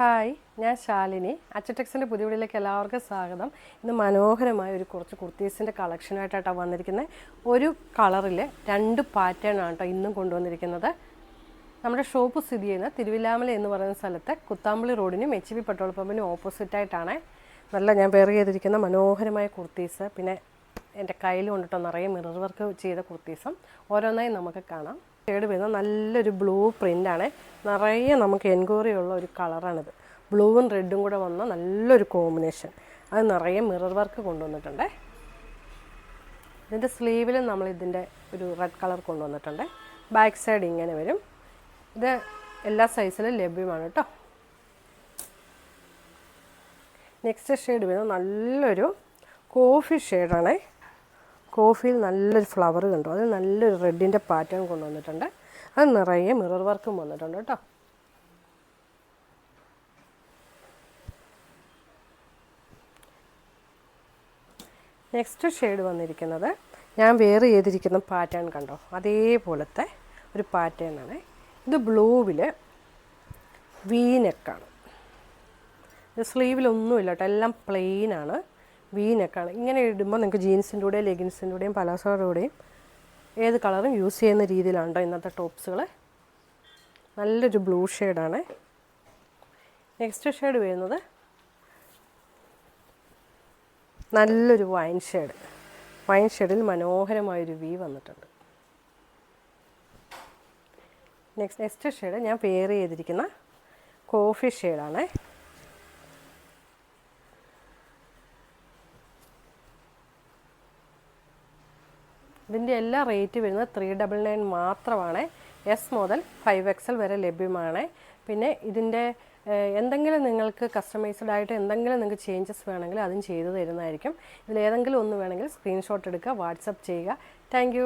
Hi ഞാൻ ശാലിനി. അച്ചടെക്സിന്റെ പുതിയ വീടിലേക്ക് എല്ലാവർക്കും സ്വാഗതം. ഇന്ന് മനോഹരമായ ഒരു കുറച്ച് കുർത്തീസിന്റെ കളക്ഷനായിട്ടാണ് വന്നിരിക്കുന്നത് ഒരു കളറിൽ രണ്ട് പാറ്റേൺ ആണ് കേട്ടോ ഇന്നും കൊണ്ടുവന്നിരിക്കുന്നത്. നമ്മുടെ ഷോപ്പ് സ്ഥിതി ചെയ്യുന്ന തിരുവില്ലാമല എന്ന് പറയുന്ന സ്ഥലത്ത് കുത്താമ്പളി റോഡിനും എച്ച് ബി പെട്രോൾ പമ്പിനും ഓപ്പോസിറ്റായിട്ടാണ്. നല്ല ഞാൻ വേറെ ചെയ്തിരിക്കുന്ന മനോഹരമായ കുർത്തീസ്. പിന്നെ എന്റെ കയ്യിൽ കൊണ്ടിട്ടോ നിറയെ മിറർ വർക്ക് ചെയ്ത കുർത്തീസും. ഓരോന്നായി നമുക്ക് കാണാം. ഷെയ്ഡ് വരുന്ന നല്ലൊരു ബ്ലൂ പ്രിന്റാണ് നിറയെ നമുക്ക് എൻക്വയറി ഉള്ള ഒരു കളറാണിത്. ബ്ലൂവും റെഡും കൂടെ വന്ന നല്ലൊരു കോമ്പിനേഷൻ. അത് നിറയെ മിറർ വർക്ക് കൊണ്ടുവന്നിട്ടുണ്ട്. ഇതിന്റെ സ്ലീവിലും നമ്മൾ ഇതിന്റെ ഒരു റെഡ് കളർ കൊണ്ടുവന്നിട്ടുണ്ട്. ബാക്ക് സൈഡ് ഇങ്ങനെ വരും. ഇത് എല്ലാ സൈസിലും ലഭ്യമാണ് കേട്ടോ. നെക്സ്റ്റ് ഷെയ്ഡ് വരുന്നത് നല്ലൊരു കോഫി ഷെയ്ഡാണ്. കോഫിയിൽ നല്ലൊരു ഫ്ലവർ കണ്ടു. അതിൽ നല്ലൊരു റെഡിന്റെ പാറ്റേൺ കൊണ്ടുവന്നിട്ടുണ്ട്. അത് നിറയെ മിറർ വർക്കും വന്നിട്ടുണ്ട് കേട്ടോ. നെക്സ്റ്റ് ഷെയ്ഡ് വന്നിരിക്കുന്നത് ഞാൻ വെയർ ചെയ്തിരിക്കുന്ന പാറ്റേൺ കണ്ടോ? അതേപോലത്തെ ഒരു പാറ്റേൺ ആണ്. ഇത് ബ്ലൂവിൽ വി നെക്കാണ് സ്ലീവിലൊന്നുമില്ല കേട്ടോ. എല്ലാം പ്ലെയിൻ ആണ്. വി നെക്കാണ് ഇങ്ങനെ ഇടുമ്പോൾ നിങ്ങൾക്ക് ജീൻസിന്റെ കൂടെ ലെഗിൻസിന്റെ കൂടെയും പലാസോയുടെ കൂടെയും ഏത് കളറും യൂസ് ചെയ്യുന്ന രീതിയിലാണ് ഇന്നത്തെ ടോപ്സുകൾ നല്ലൊരു ബ്ലൂ ഷെയ്ഡാണ്. നെക്സ്റ്റ് ഷെയ്ഡ് വരുന്നത് നല്ലൊരു വൈൻ ഷെയ്ഡ്. വൈൻ ഷെയ്ഡിൽ മനോഹരമായൊരു വി വന്നിട്ടുണ്ട്. നെക്സ്റ്റ് നെക്സ്റ്റ് ഷെയ്ഡ് ഞാൻ പെയർ ചെയ്തിരിക്കുന്ന കോഫി ഷെയ്ഡാണ്. ഇതിന്റെ എല്ലാ റേറ്റ് വരുന്നത് ത്രീ ഡബിൾ നയൻ മാത്രമാണ്. എസ് മുതൽ ഫൈവ് എക്സൽ വരെ ലഭ്യമാണ്. പിന്നെ ഇതിന്റെ എന്തെങ്കിലും നിങ്ങൾക്ക് കസ്റ്റമൈസ്ഡ് ആയിട്ട് എന്തെങ്കിലും നിങ്ങൾക്ക് ചേഞ്ചസ് വേണമെങ്കിൽ അതും ചെയ്തു തരുന്നതായിരിക്കും. ഇതിൽ ഏതെങ്കിലും ഒന്ന് വേണമെങ്കിൽ സ്ക്രീൻഷോട്ട് എടുക്കുക വാട്സപ്പ് ചെയ്യുക. താങ്ക്